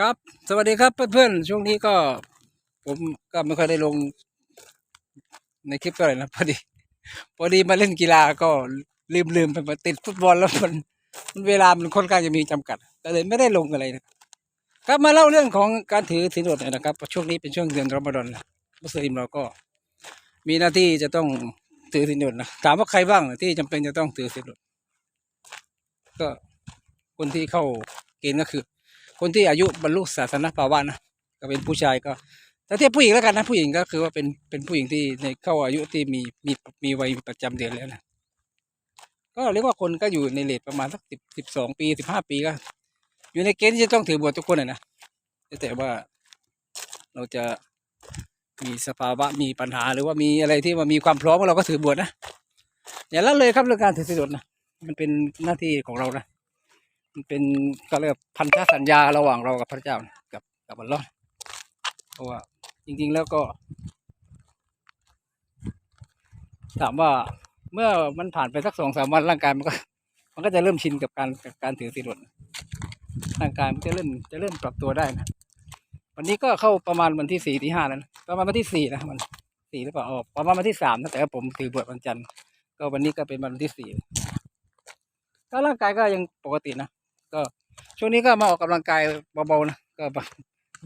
ครับสวัสดีครับเพื่อนๆช่วงนี้ก็ผมก็ไม่ค่อยได้ลงในคลิปเท่าไหร่นะพอดี พอดีมาเล่นกีฬาก็ลืมลืมๆไปมาติดฟุตบอลแล้วมันมันเวลามันค่อนข้างจะมีจำกัดก็เลยไม่ได้ลงอะไรนะครับมาเล่าเรื่องของการถือศีลอดหน่อยนะครับช่วงนี้เป็นช่วงเดือนรอมฎอนนะมุสลิมเราก็ มีหน้าที่จะต้องถือศีลอดนะถามว่าใครบ้างที่จำเป็นจะต้องถือศีลอดก็คนที่เข้าเกณฑ์ก็คือ คนที่อายุบรรลุศาสนภาวะนะก็เป็นผู้ชายก็ถ้าเทียบผู้หญิงแล้วกันนะผู้หญิงก็คือว่าเป็นเป็นผู้หญิงที่ในเข้าอายุที่มีมีมีวัยประจำเดือนแล้วนะก็เรียกว่าคนก็อยู่ในเลทประมาณสักสิบสิบสองปีสิบห้าปีก็ อยู่ในเกณฑ์ที่จะต้องถือบวชทุกคนนะนะแต่ว่าเราจะมีสภาวะมีปัญหาหรือว่ามีอะไรที่ว่ามีความพร้อมเราก็ถือบวชนะอย่าละเลยครับเรื่องการถือศีลอดนะมันเป็นหน้าที่ของเรานะ มันเป็นก็เรียกว่าพันธสัญญาระหว่างเรากับพระเจ้ากับกับอัลลอฮ์เพราะว่าจริง ๆ แล้วก็ ถามว่าเมื่อมันผ่านไปสักสองสามวันร่างกายมันก็ มันก็จะเริ่มชินกับการกับการถือศีลอดร่างกายมันจะเริ่มจะเริ่มปรับตัวได้นะวันนี้ก็เข้าประมาณวันที่สี่ที่ห้าแล้วนะประมาณวันที่สี่นะมันสี่หรือเปล่าอ๋อประมาณวันที่สามนะแต่ผมถือบวชวันจันทร์ก็วันนี้ก็เป็นวันที่สี่ก็ร่างกายก็ยังปกตินะ ช่วงนี้ก็มาออกกำลังกายเบาๆนะก็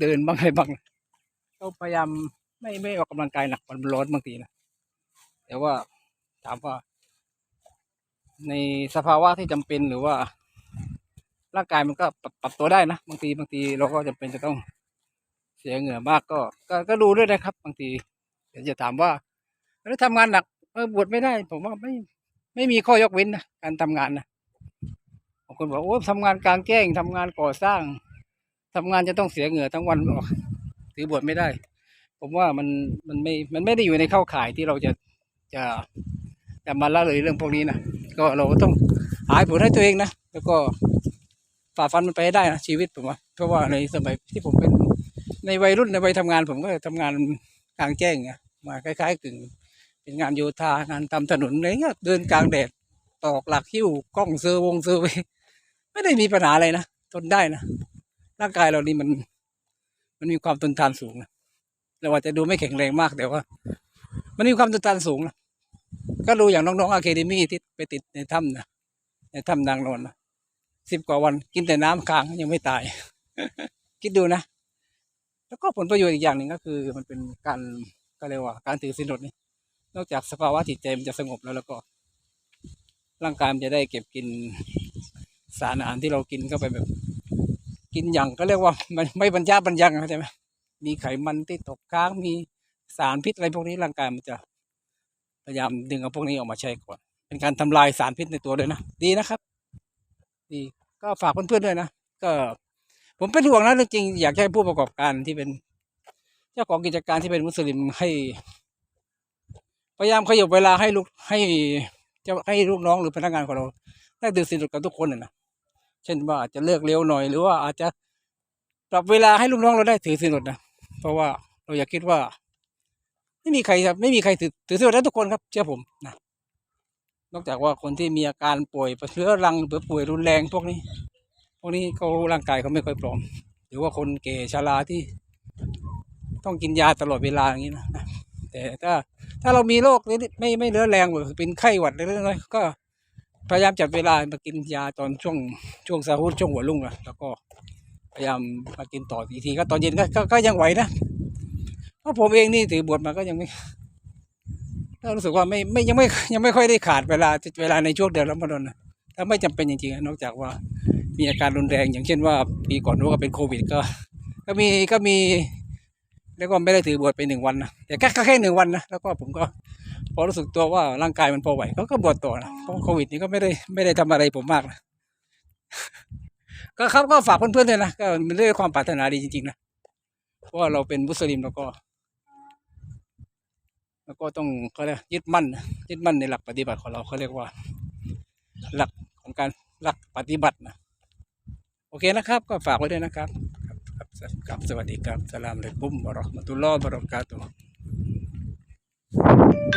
เดินบ้างอะไรบ้างก็พยายามไม่ไม่ออกกำลังกายหนักมันร้อนบางทีนะแต่ว่าถามว่า ในสภาวะที่จำเป็นหรือว่า ร่างกายมันก็ปรับปรับตัวได้นะบางทีบางทีเราก็จำเป็นจะต้องเสียเหงื่อมากก็ก็ก็ดูด้วยนะครับ บางทีเดี๋ยวจะถามว่าแล้วทำงานหนักเออบวชไม่ได้ ผมว่าไม่ไม่มีข้อยกเว้นนะการทำงานนะางคนบอกโอ้ทำงานกลางแจ้งทำงานก่อสร้างทำงานจะต้องเสียเหงื่อทั้งวันหรอกถือบวชไม่ได้ ผมว่ามันมันไม่มันไม่ได้อยู่ในเข้าข่ายที่เราจะจะจะมาละเลยเรื่องพวกนี้นะก็เราก็ต้องหาผลให้ตัวเองนะแล้วก็ฝ่าฟันมันไปได้นะชีวิตผมว่าเพราะว่าในสมัยที่ผมเป็นในวัยรุ่นในวัยทำงาน ผมก็ทำงานกลางแจ้งไงมาคล้ายๆกึ่งเป็นงานโยธางานทำถนนอะไรเงี้ยเดินกลางแดดตอกหลักหิ้วกล้องเซอร์วงเซอร์เวย์ ไม่ได้มีปัญหาอะไรนะทนได้นะร่างกายเรานี่มัน มันมีความทนทานสูงนะเราอาจจะดูไม่แข็งแรงมากแต่ว่า มันมีความทนทานสูงนะก็ดูอย่างน้องๆอะคเดมี่ที่ไปติดในถ้ำนะในถ้ำนางนอนนะสิบกว่าวันกินแต่น้ำค้างยังไม่ตาย คิดดูนะ แล้วก็ผลประโยชน์อีกอย่างหนึ่งก็คือ มันเป็นการก็เรียกว่า การถือศีลอดนี่นอกจากสภาวะจิตใจมันจะสงบแล้วแล้วก็ ร่างกายมันจะได้เก็บกิน สารอาหารที่เรากินเข้าไปแบบ กินอย่างก็เรียกว่ามันไม่บรรยาบรรยังเข้าใจไหมมีไขมันที่ตกค้างมีสารพิษอะไรพวกนี้ร่างกายมันจะพยายามดึงเอาพวกนี้ออกมาใช้ก่อน เป็นการทำลายสารพิษในตัวด้วยนะ ดีนะครับ ดีก็ฝากเพื่อนๆด้วยนะ ก็ ผมเป็นห่วงนะจริงอยากให้ผู้ประกอบการที่เป็น เจ้าของกิจการที่เป็นมุสลิมให้พยายามขยบเวลาให้ลูกให้เจ้าให้ลูกน้องหรือพนักงานของเรา ได้ดื่มสินกับทุกคนนะ เช่นว่าอาจจะเลิกเร็วหน่อยหรือว่าอาจจะปรับเวลาให้ลูกน้องเราได้ถือสินอดนะเพราะว่าเราอยากคิดว่า ไม่มีใครครับไม่มีใครถือถือสินอดได้ทุกคนครับ เชื่อผมนะนอกจากว่าคนที่มีอาการป่วยเรื้อรังหรือป่วยรุนแรงพวกนี้ พวกนี้เขาร่างกายเขาไม่ค่อยพร้อม หรือว่าคนแก่ชราที่ ต้องกินยาตลอดเวลาอย่างนี้นะแต่ถ้าถ้าเรามีโรคนี้ไม่ไม่เรื้อแรงแบบเป็นไข้หวัดเล็กๆน้อยๆก็ พยายามจัดเวลามากินยาตอนช่วงช่วงซาฮุดช่วงหัวรุ่งอะแล้วก็พยายามมากินต่ออีกทีก็ตอนเย็นก็ก็ยังไหวนะเพราะผมเองนี่ถือบวชมาก็ยังไม่ก็รู้สึกว่าไม่ไม่ยังไม่ยังไม่ค่อยได้ขาดเวลาเวลาในช่วงเดือนรอมฎอนนะถ้าไม่จำเป็นจริงๆนอกจากว่ามีอาการรุนแรง อย่างเช่นว่าปีก่อนนู้นก็เป็นโควิดก็ ก็มีก็มี แล้วก็ไม่ได้ถือบวชไปหนึ่งวันนะแต่แค่แค่หนึ่งวันนะแล้วก็ผมก็ พอรู้สึกตัวว่าร่างกายมันพอไหวเขาก็บวชต่อนะเพราะโควิดนี้ก็ไม่ได้ไม่ได้ทำอะไรผมมากนะก็ครับก็ฝากเพื่อนๆด้วยนะก็มันด้วยความปรารถนาดีจริงๆนะเพราะว่าเราเป็นมุสลิมเราก็ แล้วก็ต้องเขาเรียกยึดมั่นนะยึดมั่นในหลักปฏิบัติของเราเขาเรียกว่า หลักของการหลักปฏิบัตินะโอเคนะครับ ก็ฝากไว้ด้วยนะครับ ครับครับครับสวัสดีครับสลามอะลัยกุมวะเราะห์มะตุลลอฮ์วะบะเราะกาตุ thank